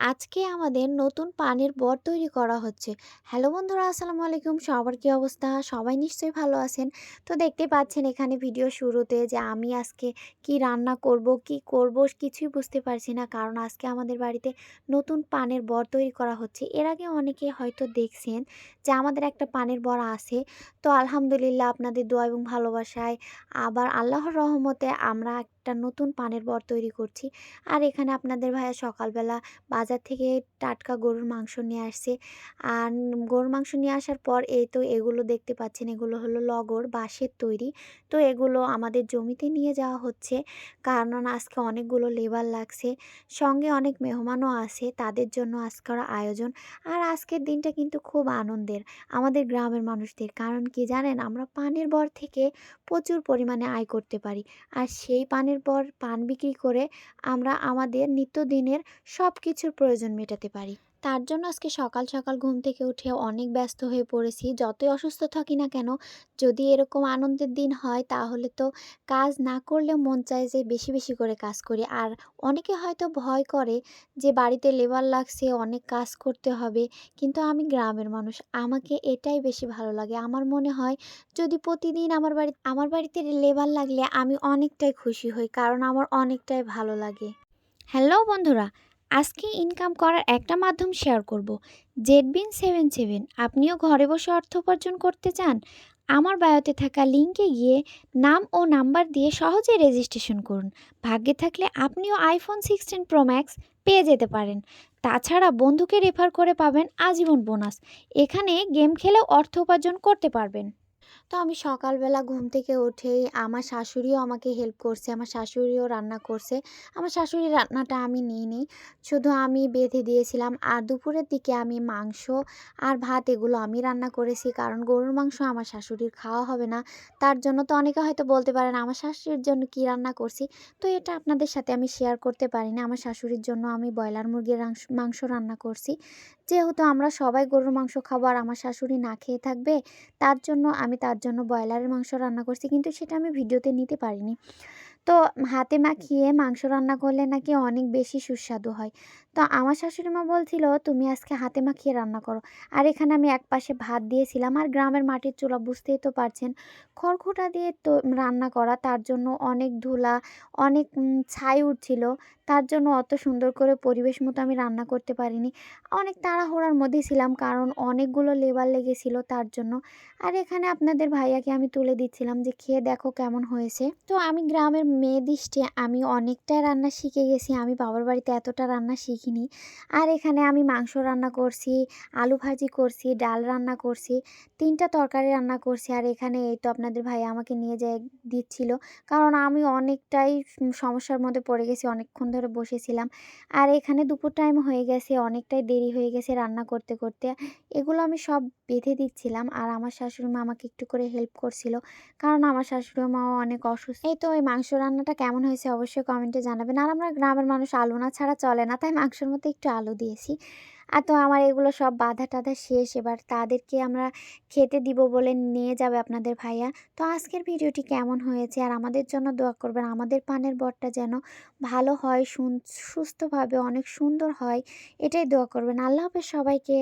আজকে আমাদের নতুন পানির বর তৈরি করা হচ্ছে। হ্যালো বন্ধুরা, আসসালামু আলাইকুম। সবার কী অবস্থা? সবাই নিশ্চয়ই ভালো আছেন। তো দেখতে পাচ্ছেন এখানে ভিডিও শুরুতে যে আমি আজকে কি রান্না করব, কি করব, কিছুই বুঝতে পারছি না। কারণ আজকে আমাদের বাড়িতে নতুন পানের বর তৈরি করা হচ্ছে। এর আগে অনেকে হয়তো দেখছেন যে আমাদের একটা পানের বর আছে। তো আলহামদুলিল্লাহ আপনাদের দোয়া এবং ভালোবাসায় আবার আল্লাহর রহমতে আমরা একটা নতুন পানের বর তৈরি করছি। আর এখানে আপনাদের ভাইয়া সকালবেলা বাজার থেকে টাটকা গরুর মাংস নিয়ে আসছে। আর গরুর মাংস নিয়ে আসার পর এই তো এগুলো দেখতে পাচ্ছেন, এগুলো হলো লগর বাঁশের তৈরি। তো এগুলো আমাদের জমিতে নিয়ে যাওয়া হচ্ছে। কারণ আজকে অনেকগুলো লেবার লাগছে, সঙ্গে অনেক মেহমানও আছে, তাদের জন্য আজকের আয়োজন। আর আজকের দিনটা কিন্তু খুব আনন্দের আমাদের গ্রামের মানুষদের। কারণ কি জানেন, আমরা পানের বর থেকে প্রচুর পরিমাণে আয় করতে পারি। আর সেই পানের পর পান বিক্রি করে আমরা আমাদের নিত্যদিনের সব কিছুর প্রয়োজন মেটাতে পারি। তার জন্য আজকে সকাল সকাল ঘুম থেকে উঠে অনেক ব্যস্ত হয়ে পড়েছি। যতই অসুস্থ থাকি না কেন, যদি এরকম আনন্দের দিন হয়, তাহলে তো কাজ না করলেও মন চায় যে বেশি বেশি করে কাজ করি। আর অনেকে হয়তো ভয় করে যে বাড়িতে লেবার লাগছে, অনেক কাজ করতে হবে। কিন্তু আমি গ্রামের মানুষ, আমাকে এটাই বেশি ভালো লাগে। আমার মনে হয় যদি প্রতিদিন আমার বাড়ি, আমার বাড়িতে লেবার লাগলে আমি অনেকটাই খুশি হই, কারণ আমার অনেকটাই ভালো লাগে। হ্যালো বন্ধুরা আজকে ইনকাম করার একটা মাধ্যম শেয়ার করব। জেডবিন সেভেন সেভেন। আপনিও ঘরে বসে অর্থ উপার্জন করতে চান? আমার বায়োতে থাকা লিঙ্কে গিয়ে নাম ও নাম্বার দিয়ে সহজে রেজিস্ট্রেশন করুন। ভাগ্যে থাকলে আপনিও আইফোন সিক্সটিন প্রো ম্যাক্স পেয়ে যেতে পারেন। তাছাড়া বন্ধুকে রেফার করে পাবেন আজীবন বোনাস। এখানে গেম খেলেও অর্থ উপার্জন করতে পারবেন। তো আমি সকালবেলা ঘুম থেকে উঠেই আমার শাশুড়িও আমাকে হেল্প করছে, আমার শাশুড়িও রান্না করছে। আমার শাশুড়ির রান্নাটা আমি নিই নিইনি, শুধু আমি বেঁধে দিয়েছিলাম। আর দুপুরের দিকে আমি মাংস আর ভাত এগুলো আমি রান্না করেছি, কারণ গরুর মাংস আমার শাশুড়ির খাওয়া হবে না। তার জন্য তো অনেকে হয়তো বলতে পারেন আমার শাশুড়ির জন্য কি রান্না করছি? তো এটা আপনাদের সাথে আমি শেয়ার করতে পারি না আমার শাশুড়ির জন্য আমি ব্রয়লার মুরগির মাংস রান্না করছি। যেহেতু আমরা সবাই গরুর মাংস খাব আর আমার শাশুড়ি না খেয়ে থাকবে, তার জন্য আমি তার জন্য ব্রয়লারের মাংস রান্না করছি কিন্তু সেটা আমি ভিডিওতে নিতে পারিনি। তো হাতে মাখিয়ে মাংস রান্না করলে নাকি অনেক বেশি সুস্বাদু হয়। তো আমার শাশুড়ি মা বলছিল, তুমি আজকে হাতে মাখিয়ে রান্না করো। আর এখানে আমি এক পাশে ভাত দিয়েছিলাম আর গ্রামের মাটির চুলা বুঝতেই তো পারছেন, খড়খুটা দিয়ে তো রান্না করা তার জন্য অনেক ধুলা, অনেক ছাই উঠছিল। তার জন্য অত সুন্দর করে পরিবেশ মতো আমি রান্না করতে পারিনি। অনেক তাড়াহুড়ার মধ্যে ছিলাম কারণ অনেকগুলো লেবার লেগেছিল তার জন্য। আর এখানে আপনাদের ভাইয়াকে আমি তুলে দিচ্ছিলাম যে, খেয়ে দেখো কেমন হয়েছে। তো আমি গ্রামের মেয়ে দৃষ্টি আমি অনেকটাই রান্না শিখে গেছি, আমি বাবার বাড়িতে এতটা রান্না শিখিনি। আর এখানে আমি মাংস রান্না করছি, আলু ভাজি করছি, ডাল রান্না করছি, তিনটা তরকারি রান্না করছি। আর এখানে এই তো আপনাদের ভাই আমাকে নিয়ে যায় দিচ্ছিল, কারণ আমি অনেকটাই সমস্যার মধ্যে পড়ে গেছি, অনেকক্ষণ ধরে বসেছিলাম। আর এখানে দুপুর টাইম হয়ে গেছে, অনেকটাই দেরি হয়ে গেছে রান্না করতে করতে। এগুলো আমি সব বেঁধে দিচ্ছিলাম, আর আমার শাশুড়ি মা আমাকে একটু করে হেল্প করছিল, কারণ আমার শাশুড়ি মাও অনেক অসুস্থ। এই তো ওই মাংস রান্নাটা কেমন হয়েছে অবশ্যই কমেন্টে জানাবেন। আর আমরা গ্রামের মানুষ আলু না ছাড়া চলে না, তাই মাংসের মধ্যে একটু আলু দিয়েছি। আর তো আমার এগুলো সব বাধা টাধা শেষ, এবার তাদেরকে আমরা খেতে দিব বলে নিয়ে যাবে আপনাদের ভাইয়া। তো আজকের ভিডিওটি কেমন হয়েছে? আর আমাদের জন্য দোয়া করবেন, আমাদের পানের বরটা যেন ভালো হয় সুস্থভাবে অনেক সুন্দর হয়, এটাই দোয়া করবেন। আল্লাহ হাফেজ সবাইকে।